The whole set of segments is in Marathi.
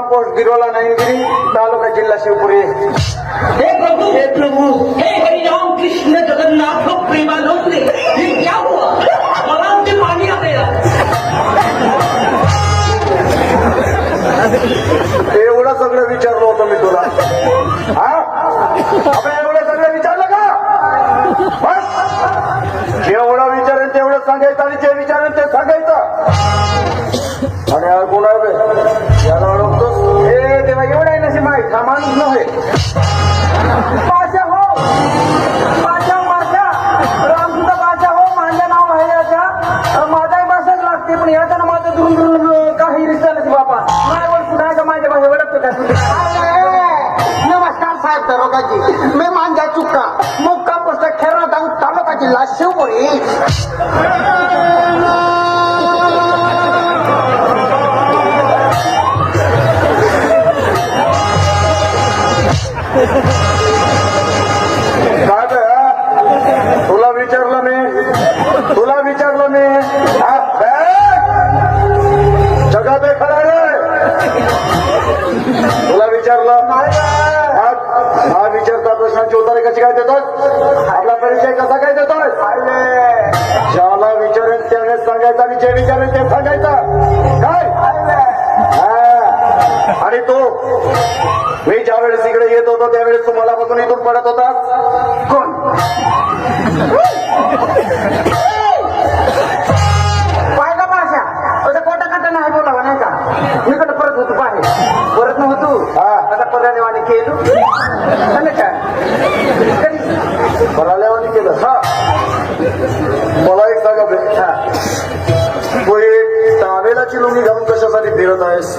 पोस्ट गिरोला नाईनगिरी तालुका जिल्हा शिवपुरी. हे प्रभु हे प्रभु हे हरिराम कृष्ण जगन्नाथ प्रेमानंद ये क्या हुआ? बलान से पानी आ गया एवढं सगळं विचारलं होतं मी तुला. हा? आपण एवढं सगळं विचारलं का? बस जेवढं विचारेल तेवढं सांगायचं आणि जे विचारेल ते सांगायचं. आणि कोण नव्हे बादशा हो. माझ्या बादशा रामसुद्धा हो. माझ्या नाव आहे याच्या माझाही भाषाच लागते पण याचा ना माझं दुरून दुरून काही रिश्ता नाही नाही ओळखू नाही का माझ्या भाषा ओळखतो का नमस्कार साहेब दरोगाजी. मी मांजा चुका मुक्काम पुस्तक खेळणं तालुका जिल्हा शिवपुरी. मी ज्यावेळेस इकडे येत होतो त्यावेळेस तुम्हाला बघून इथून पडत होता घालून कशासाठी फिरत आहेस?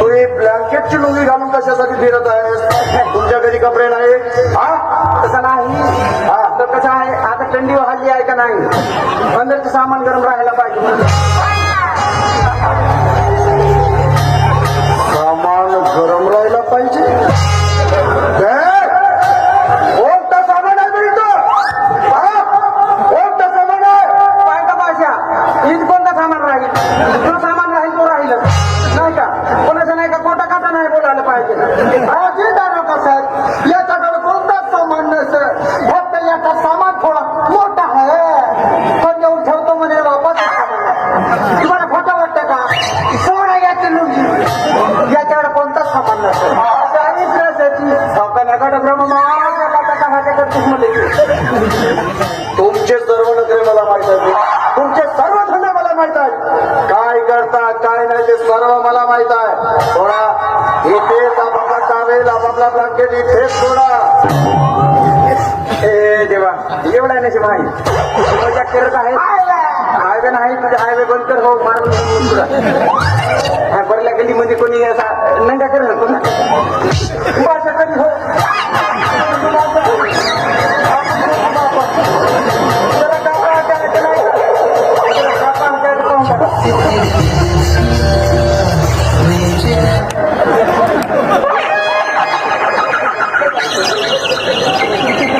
तू ब्लँकेटची लुंगी घालून कशासाठी फिरत आहेस? तुमच्या घरी कपडे नाही? हा? तसं नाही. हा. तर कसं आहे? आता थंडी हल्ली आहे का नाही? अंदरचं सामान गरम राहायला पाहिजे. सामान गरम राहायला पाहिजे? केली फेस सोडा. ए देवा एवढा नाही माहीत मजा करत आहे. हायवे नाही तुझे हायवे बंद कर हो मारून तुला हा बरल्या गलीमध्ये कोणी असा नंगा करत होतो ना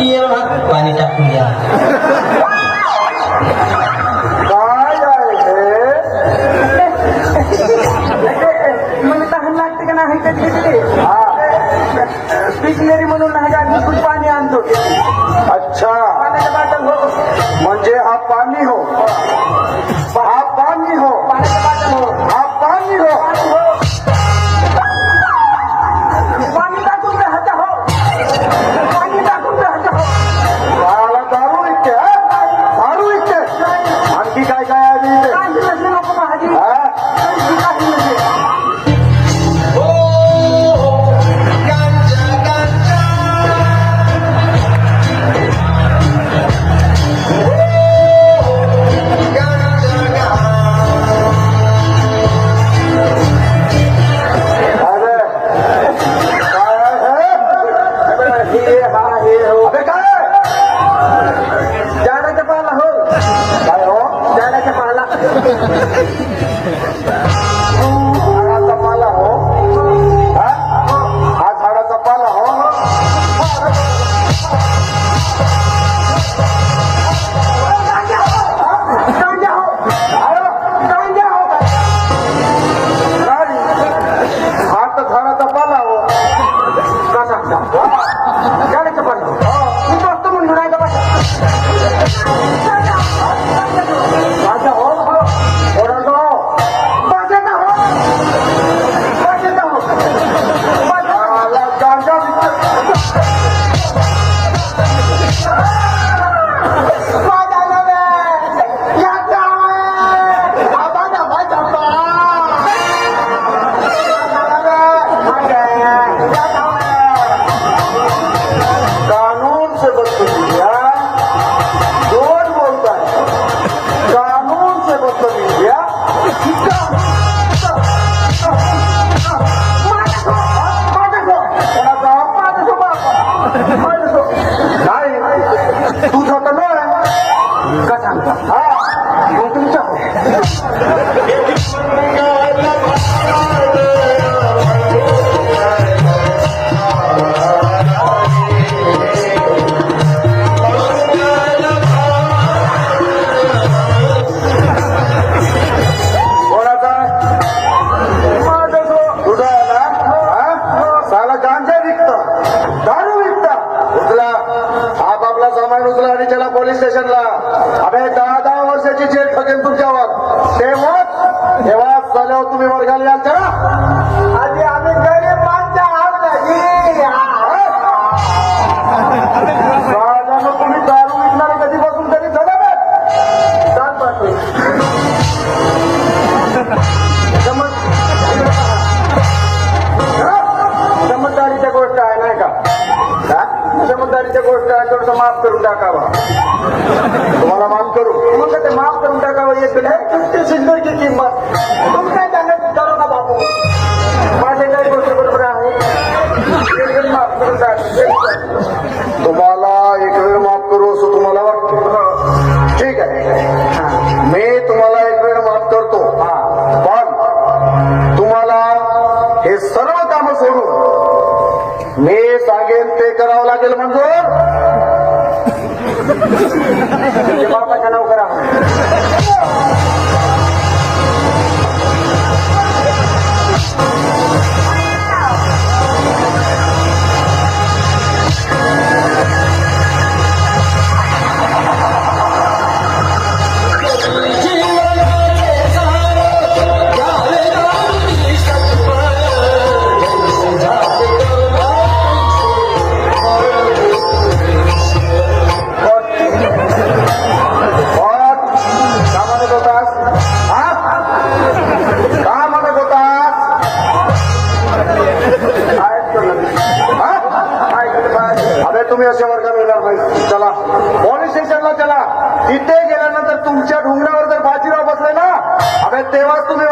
पियर भाग पाणी टाकून घ्या का नाही कधी कधी पिशनरी म्हणून नाही का मी पाणी आणतो. अच्छा. पाण्याचा बाटल हो. म्हणजे हा पाणी हो. तुम्ही वर्गाला याल करा. आधी आम्ही गरीब माणसं आहोत तुम्ही दारू विकणार कधीपासून तरी झालं दात पाठवे. चमत्कारीच्या गोष्ट आहे नाही का? चमत्कारीच्या गोष्ट आहे थोडस माफ करून टाकावा. तुम्हाला माफ करू. मग ते माफ करून टाकावं येत नाही ते सिंदरची किंमत मंजूर बापाच्या नाव इथे गेल्यानंतर तुमच्या ढुंगणावर जर बाजीराव बसले ना अभे तेव्हाच तुम्ही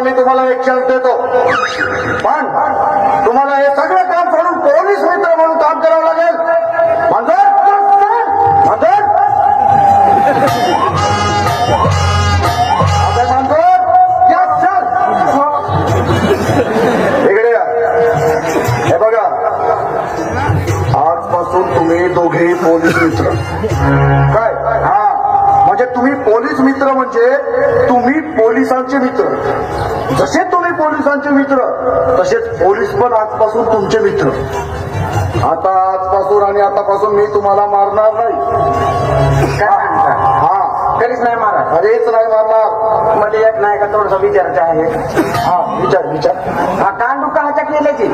मी तुम्हाला एक देतो. पण तुम्हाला हे सगळं काम सोडून पोलीस मित्र म्हणून काम करावं लागेल. मंजूर इकडे हे बघा. आजपासून तुम्ही दोघेही पोलीस मित्र. काय? म्हणजे तुम्ही पोलीस मित्र म्हणजे तुम्ही पोलिसांचे मित्र. जसे तुम्ही पोलिसांचे मित्र तसेच पोलीस पण आजपासून तुमचे मित्र. आता आजपासून आणि आतापासून मी तुम्हाला मारणार नाही? हा कधीच नाही मारा कधीच नाही मारणार. मला एक नाही का थोडसा विचारायचं आहे. हा विचार विचार. हा कांडू काच्या केल्याची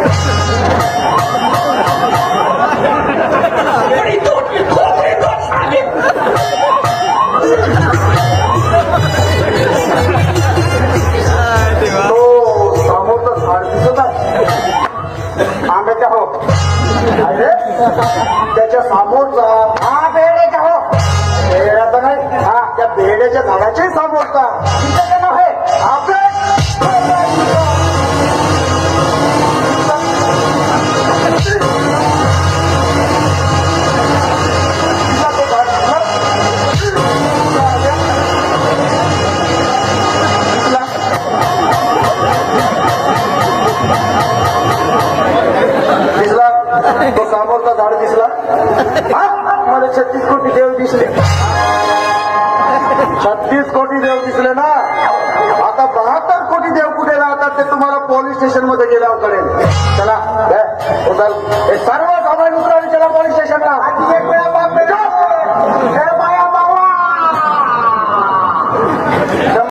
त्याच्या सामोरचा. हा बेड्याच्या हो? बेड्याचा नाही. हा त्या बेड्याच्या झाडाच्याही सामोरचा. तिथं नव्हे आणि तो समोरचा झाड दिसला. मला छत्तीस कोटी देव दिसले. छत्तीस कोटी देव दिसले ना? आता बहात्तर कोटी देव कुठे राहतात ते तुम्हाला पोलीस स्टेशनमध्ये गेल्यावर कळेल. चला सर्व सामान्य उतरवली चला पोलीस स्टेशनला आधी